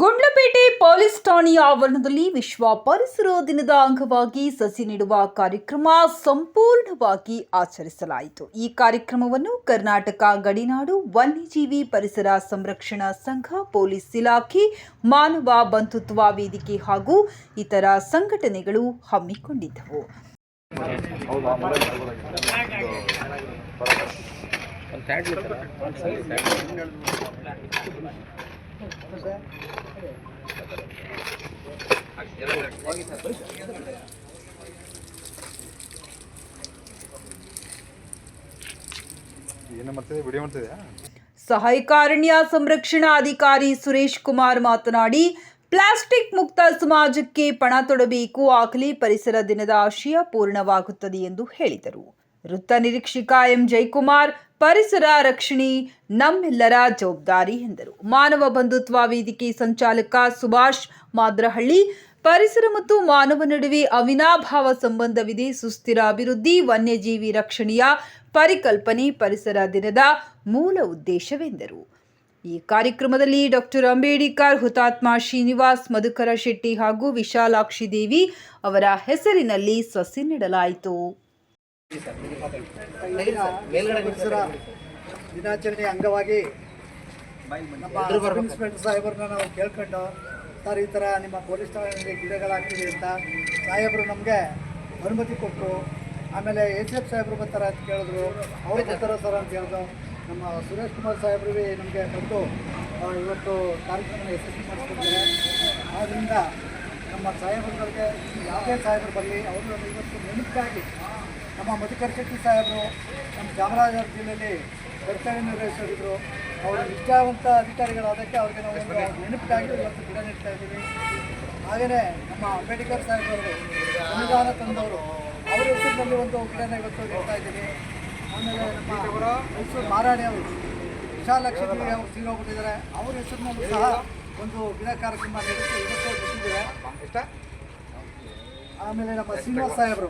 Gundlupet police ಠಾಣೆಯ ಆವರಣದಲ್ಲಿ ವಿಶ್ವ ಪರಿಸರ ದಿನದ ಅಂಗವಾಗಿ ಸಸಿ ನೀಡುವ ಕಾರ್ಯಕ್ರಮ ಸಂಪೂರ್ಣವಾಗಿ ಆಚರಿಸಲಾಯಿತು. ಈ ಕಾರ್ಯಕ್ರಮವನ್ನು ಕರ್ನಾಟಕ ಗಡಿನಾಡು ವನ್ಯಜೀವಿ ಪರಿಸರ ಸಂರಕ್ಷಣಾ ಸಂಘ, ಪೊಲೀಸ್ ಇಲಾಖೆ, ಮಾನವ ಬಂಧುತ್ವ ವೇದಿಕೆ ಹಾಗೂ ಇತರ ಸಂಘಟನೆಗಳು ಹಮ್ಮಿಕೊಂಡಿದ್ದವು. ಏನು ಮಾಡ್ತಿದೆ ವಿಡಿಯೋ ಮಾಡ್ತಿದ್ಯಾ? ಸಹಾಯಕ ಅರಣ್ಯ ಸಂರಕ್ಷಣಾ ಅಧಿಕಾರಿ ಸುರೇಶ್ ಕುಮಾರ್ ಮಾತನಾಡಿ, ಪ್ಲಾಸ್ಟಿಕ್ ಮುಕ್ತ ಸಮಾಜಕ್ಕೆ ಪಣ ತೊಡಬೇಕು ಆಗಲಿ ಪರಿಸರ ದಿನದ ಆಶಯ ಪೂರ್ಣವಾಗುತ್ತದೆ ಎಂದು ಹೇಳಿದರು. ವೃತ್ತ ನಿರೀಕ್ಷಕ ಎಂ. ಜಯಕುಮಾರ್ ಪರಿಸರ ರಕ್ಷಣೆ ನಮ್ಮೆಲ್ಲರ ಜವಾಬ್ದಾರಿ ಎಂದರು. ಮಾನವ ಬಂಧುತ್ವ ವೇದಿಕೆ ಸಂಚಾಲಕ ಸುಭಾಷ್ ಮಾದ್ರಹಳ್ಳಿ, ಪರಿಸರ ಮತ್ತು ಮಾನವ ನಡುವೆ ಅವಿನಾಭಾವ ಸಂಬಂಧವಿದೆ, ಸುಸ್ಥಿರ ಅಭಿವೃದ್ಧಿ, ವನ್ಯಜೀವಿ ರಕ್ಷಣೆಯ ಪರಿಕಲ್ಪನೆ ಪರಿಸರ ದಿನದ ಮೂಲ ಉದ್ದೇಶವೆಂದರು. ಈ ಕಾರ್ಯಕ್ರಮದಲ್ಲಿ ಡಾಕ್ಟರ್ ಅಂಬೇಡ್ಕರ್, ಹುತಾತ್ಮ ಶ್ರೀನಿವಾಸ್ ಮಧುಕರ ಶೆಟ್ಟಿ ಹಾಗೂ ವಿಶಾಲಾಕ್ಷಿ ದೇವಿ ಅವರ ಹೆಸರಿನಲ್ಲಿ ಸಸಿ ನೆಡಲಾಯಿತು. ಪರಿಸರ ದಿನಾಚರಣೆ ಅಂಗವಾಗಿ ನಮ್ಮ ಇನ್ಸ್ಪೆಕ್ಟರ್ ಸಾಹೇಬ್ರನ್ನ ನಾವು ಕೇಳ್ಕೊಂಡು ಸರ್ ಈ ಥರ ನಿಮ್ಮ ಪೊಲೀಸ್ ಠಾಣೆಯಲ್ಲಿ ಹಾಕ್ತೀವಿ ಅಂತ ಸಾಹೇಬರು ನಮಗೆ ಅನುಮತಿ ಕೊಟ್ಟರು ಆಮೇಲೆ ಎಸ್ ಎಫ್ ಸಾಹೇಬರು ಬರ್ತಾರೆ ಅಂತ ಕೇಳಿದ್ರು. ಅವ್ರು ಬರ್ತಾರ ಸರ್ ಅಂತ ಹೇಳಿದ್ರು. ನಮ್ಮ ಸುರೇಶ್ ಕುಮಾರ್ ಸಾಹೇಬರು ನಮಗೆ ಬಂದು ಇವತ್ತು ಕಾರ್ಯಕ್ರಮ ಯಶಸ್ವಿ ಮಾಡಿಸ್ಕೊಡ್ತಾರೆ ಆದ್ದರಿಂದ ನಮ್ಮ ಸಾಹೇಬರುಗಳಿಗೆ ಯಾವುದೇ ಸಾಹೇಬರು ಬರಲಿ ಅವರು ಇವತ್ತು ನೆನಪಿಗಾಗಿ ನಮ್ಮ ಮಧುಕರ್ ಶೆಟ್ಟಿ ಸಾಹೇಬರು ನಮ್ಮ ಚಾಮರಾಜನಗರ ಜಿಲ್ಲೆಯಲ್ಲಿ ಕರ್ತವ್ಯ ನಿರ್ವಹಿಸಿದ್ರು ಅವರು ನಿಷ್ಠಾವಂತ ಅಧಿಕಾರಿಗಳಾದಕ್ಕೆ ಅವ್ರಿಗೆ ನಾವು ನೆನಪಿಗಾಗಿ ಇವತ್ತು ಗಿಡ ನೆಡ್ತಾ ಇದ್ದೀವಿ. ಹಾಗೆಯೇ ನಮ್ಮ ಅಂಬೇಡ್ಕರ್ ಸಾಹೇಬರವರು ಅನುದಾನ ತಂದವರು ಅವರ ಹೆಸರಿನಲ್ಲಿ ಒಂದು ಗಿಡನ ಇವತ್ತು ನೆಡ್ತಾ ಇದ್ದೀವಿ. ಆಮೇಲೆ ನಮ್ಮ ಮೈಸೂರು ಮಾರಾಣಿ ಅವರು ವಿಶಾಲಕ್ಷಿ ಅವರು ತೀರೋಗ್ಬಿಟ್ಟಿದ್ದಾರೆ ಅವ್ರ ಹೆಸರಿನಲ್ಲೂ ಸಹ ಒಂದು ಗಿಡ ಕಾರ್ಯಕ್ರಮ ನಡೆಸಿ ಇವತ್ತು ಗೊತ್ತಿದ್ದೇವೆ ಆಮೇಲೆ ನಮ್ಮ ಶ್ರೀನಿವಾಸ ಸಾಹೇಬರು